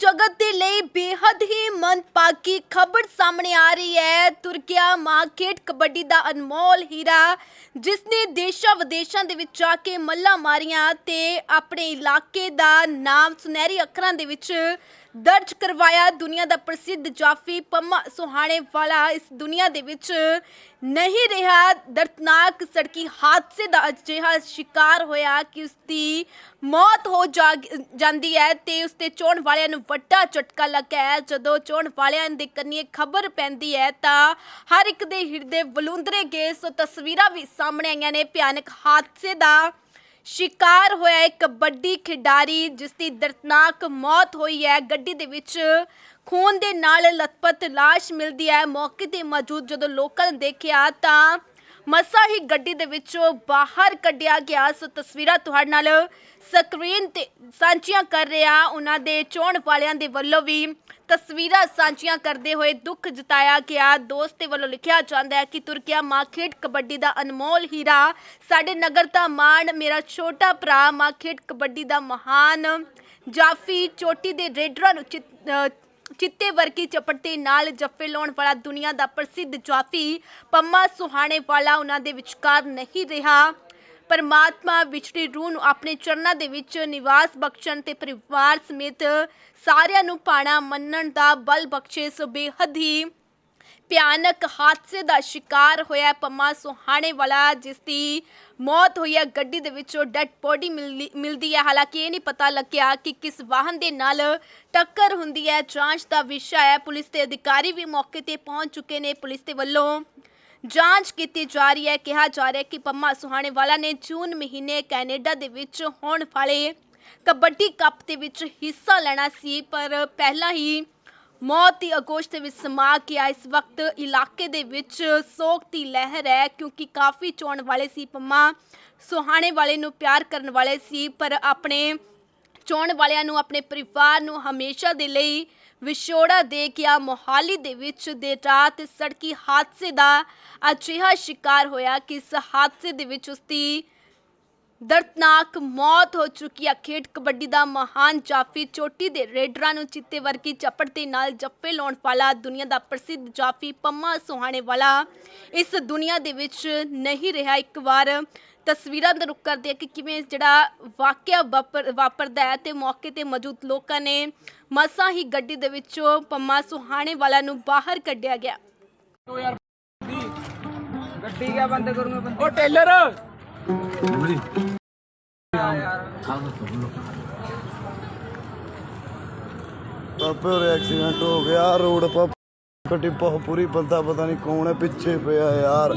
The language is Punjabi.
ਜਗਤ ਦੇ ਲਈ ਬੇहद ਹੀ ਮੰਦਭਾਗੀ ਖਬਰ ਸਾਹਮਣੇ ਆ ਰਹੀ ਹੈ। ਤੁਰਕੀਆ ਮਾਰਕੀਟ ਕਬੱਡੀ ਦਾ ਅਨਮੋਲ ਹੀਰਾ ਜਿਸ ਨੇ ਦੇਸ਼ਾਂ ਵਿਦੇਸ਼ਾਂ ਦੇ ਵਿੱਚ ਜਾ ਕੇ ਮੱਲਾਂ ਮਾਰੀਆਂ ਤੇ ਆਪਣੇ ਇਲਾਕੇ ਦਾ ਨਾਮ ਸੁਨਹਿਰੀ ਅੱਖਰਾਂ ਦੇ ਵਿੱਚ ਦਰਜ ਕਰਵਾਇਆ ਦੁਨੀਆ ਦਾ ਪ੍ਰਸਿੱਧ ਜਾਫੀ ਪੰਮਾ ਸੁਹਾਣੇ ਵਾਲਾ ਇਸ ਦੁਨੀਆ ਦੇ ਵਿੱਚ ਨਹੀਂ ਰਿਹਾ। ਦਰਦਨਾਕ ਸੜਕੀ ਹਾਦਸੇ ਦਾ ਅਜਿਹਾ ਸ਼ਿਕਾਰ ਹੋਇਆ ਕਿ ਉਸ ਦੀ ਮੌਤ ਹੋ ਜਾ- ਜਾਂਦੀ ਹੈ ਤੇ ਉਸ ਤੇ ਚੋਣ ਵਾਲਿਆਂ ਨੂੰ ਵੱਡਾ ਝਟਕਾ ਲੱਗਾ ਹੈ। ਜਦੋਂ ਚੋਣ ਵਾਲਿਆਂ ਦੇ ਕੰਨੀ ਖਬਰ ਪੈਂਦੀ ਹੈ ਤਾਂ ਹਰ ਇੱਕ ਦੇ ਹਿਰਦੇ ਬਲੂੰਦਰੇ ਗਏ। ਸੋ ਤਸਵੀਰਾਂ ਵੀ ਸਾਹਮਣੇ ਆਈਆਂ ਨੇ। ਭਿਆਨਕ ਹਾਦਸੇ ਦਾ ਸ਼ਿਕਾਰ ਹੋਇਆ ਇੱਕ ਕਬੱਡੀ ਖਿਡਾਰੀ ਜਿਸ ਦੀ ਦਰਦਨਾਕ ਮੌਤ ਹੋਈ ਹੈ। ਗੱਡੀ ਦੇ ਵਿੱਚ ਖੂਨ ਦੇ ਨਾਲ ਲਤਪਤ ਲਾਸ਼ ਮਿਲਦੀ ਹੈ। ਮੌਕੇ ਤੇ ਮੌਜੂਦ ਜਦੋਂ ਲੋਕਾਂ ਨੇ ਦੇਖਿਆ ਤਾਂ ਮਸਾ ਹੀ ਗੱਡੀ ਦੇ ਵਿੱਚੋਂ ਬਾਹਰ ਕੱਢਿਆ ਗਿਆ। ਸੋ ਤਸਵੀਰਾਂ ਤੁਹਾਡੇ ਨਾਲ ਸਕਰੀਨ ਤੇ ਸਾਂਝੀਆਂ ਕਰ ਰਿਹਾ। ਉਹਨਾਂ ਦੇ ਚੋਣ ਵਾਲਿਆਂ ਦੇ ਵੱਲੋਂ ਵੀ ਤਸਵੀਰਾਂ ਸਾਂਝੀਆਂ ਕਰਦੇ ਹੋਏ ਦੁੱਖ ਜਤਾਇਆ ਗਿਆ। ਦੋਸਤ ਦੇ ਵੱਲੋਂ ਲਿਖਿਆ ਜਾਂਦਾ ਹੈ ਕਿ ਤੁਰਕਿਆ ਮਾਂ ਖੇਡ ਕਬੱਡੀ ਦਾ ਅਨਮੋਲ ਹੀਰਾ। ਸਾਡੇ ਨਗਰ ਦਾ ਮਾਣ, ਮੇਰਾ ਛੋਟਾ ਭਰਾ ਮਾਂ ਖੇਡ ਕਬੱਡੀ ਦਾ ਮਹਾਨ ਜਾਫੀ। ਚੋਟੀ ਦੇ ਰੇਡਰਾਂ ਨੂੰ ਚਿਤ- ਅਹ ਚਿੱਤੇ ਵਰਗੀ ਚਪੜਤੇ ਨਾਲ ਜੱਫੇ ਲਾਉਣ ਵਾਲਾ ਦੁਨੀਆ ਦਾ ਪ੍ਰਸਿੱਧ ਜਾਫੀ ਪੰਮਾ ਸੁਹਾਣੇ ਵਾਲਾ ਉਹਨਾਂ ਦੇ ਵਿਚਕਾਰ ਨਹੀਂ ਰਿਹਾ। ਪਰਮਾਤਮਾ ਵਿਛੜੀ ਰੂਹ ਨੂੰ ਆਪਣੇ ਚਰਨਾਂ ਦੇ ਵਿੱਚ ਨਿਵਾਸ ਬਖਸ਼ਣ ਤੇ ਪਰਿਵਾਰ ਸਮੇਤ ਸਾਰਿਆਂ ਨੂੰ ਪਾਣਾ ਮੰਨਣ ਦਾ ਬਲ ਬਖਸ਼ੇ ਸੋ ਬੇਹੱਦ ਹੀ ਭਿਆਨਕ ਹਾਦਸੇ ਦਾ ਸ਼ਿਕਾਰ ਹੋਇਆ ਪੰਮਾ ਸੁਹਾਣੇ ਵਾਲਾ ਜਿਸ ਦੀ ਮੌਤ ਹੋਈ ਹੈ। ਗੱਡੀ ਦੇ ਵਿੱਚੋਂ ਡੈੱਡ ਬੋਡੀ ਮਿਲਦੀ ਹੈ। ਹਾਲਾਂਕਿ ਇਹ ਨਹੀਂ ਪਤਾ ਲੱਗਿਆ ਕਿ ਕਿਸ ਵਾਹਨ ਦੇ ਨਾਲ ਟੱਕਰ ਹੁੰਦੀ ਹੈ। ਜਾਂਚ ਦਾ ਵਿਸ਼ਾ ਹੈ। ਪੁਲਿਸ ਦੇ ਅਧਿਕਾਰੀ ਵੀ ਮੌਕੇ ਤੇ ਪਹੁੰਚ ਚੁੱਕੇ ਨੇ। ਪੁਲਿਸ ਦੇ ਵੱਲੋਂ ਜਾਂਚ ਕੀਤੀ ਜਾ ਰਹੀ ਹੈ। ਕਿਹਾ ਜਾ ਰਿਹਾ ਕਿ ਪੰਮਾ ਸੁਹਾਣੇ ਵਾਲਾ ਨੇ ਜੂਨ ਮਹੀਨੇ ਕੈਨੇਡਾ ਦੇ ਵਿੱਚ ਹੋਣ ਵਾਲੇ ਕਬੱਡੀ ਕੱਪ ਦੇ ਵਿੱਚ ਹਿੱਸਾ ਲੈਣਾ ਸੀ, ਪਰ ਪਹਿਲਾਂ ਹੀ ਮੌਤ ਦੀ ਅਗੋਸ਼ ਦੇ ਵਿੱਚ ਸਮਾ ਗਿਆ ਇਸ ਵਕਤ ਇਲਾਕੇ ਦੇ ਵਿੱਚ ਸੋਗ ਦੀ ਲਹਿਰ ਹੈ, ਕਿਉਂਕਿ ਕਾਫੀ ਚੋਣ ਵਾਲੇ ਸੀ, ਪੰਮਾ ਸੁਹਾਣੇ ਵਾਲੇ ਨੂੰ ਪਿਆਰ ਕਰਨ ਵਾਲੇ ਸੀ, ਪਰ ਆਪਣੇ ਚੋਣ ਵਾਲਿਆਂ ਨੂੰ, ਆਪਣੇ ਪਰਿਵਾਰ ਨੂੰ ਹਮੇਸ਼ਾ ਦੇ ਲਈ ਵਿਛੋੜਾ ਦੇ ਗਿਆ ਮੋਹਾਲੀ ਦੇ ਵਿੱਚ ਦੇ ਰਾਤ ਸੜਕੀ ਹਾਦਸੇ ਦਾ ਅਜਿਹਾ ਸ਼ਿਕਾਰ ਹੋਇਆ ਕਿ ਇਸ ਹਾਦਸੇ ਦੇ ਵਿੱਚ ਉਸ ਦੀ ਦਰਦਨਾਕ ਮੌਤ ਹੋ ਚੁੱਕੀ ਹੈ ਖੇਡ ਕਬੱਡੀ ਦਾ ਮਹਾਨ ਜਾਫੀ ਚੋਟੀ ਦੇ ਰੇਡਰਾਂ ਨੂੰ ਚਿੱਤੇ ਵਰਗੀ ਚੱਪੜ ਦੇ ਨਾਲ ਜੱਫੇ ਲਾਉਣ ਵਾਲਾ ਦੁਨੀਆ ਦਾ ਪ੍ਰਸਿੱਧ ਜਾਫੀ ਪੰਮਾ ਸੁਹਾਣੇ ਵਾਲਾ। ਇਸ ਦੁਨੀਆ ਦੇ ਵਿੱਚ ਨਹੀਂ ਰਿਹਾ ਇੱਕ ਵਾਰ। ਤਸਵੀਰਾਂ ਦਾ ਰੁਕ ਕਰਦੇ ਆ ਕਿ ਕਿਵੇਂ ਜਿਹੜਾ ਵਾਕਿਆ ਵਾਪਰ- ਵਾਪਰਦਾ ਹੈ ਤੇ ਮੌਕੇ ਤੇ ਮੌਜੂਦ ਲੋਕਾਂ ਨੇ ਮਸਾਂ ਹੀ ਗੱਡੀ ਦੇ ਵਿੱਚੋਂ ਪੰਮਾ ਸੁਹਾਣੇ ਵਾਲਾ ਨੂੰ ਬਾਹਰ ਕੱਢਿਆ ਗਿਆ। ਗੱਡੀ ਕਿਆ ਬੰਦ ਕਰੂੰਗਾ ਬੰਦ? ਉਹ ਟੇਲਰ! ਪਾਪੇ ਹੋਰ ਐਕਸੀਡੈਂਟ ਹੋ ਗਿਆ ਰੋਡ ਪਾ ਗੱਡੀ ਬਹੁਤ ਪੂਰੀ, ਬੰਦਾ ਪਤਾ ਨਹੀਂ ਕੌਣ ਹੈ, ਪਿੱਛੇ ਪਿਆ ਯਾਰ।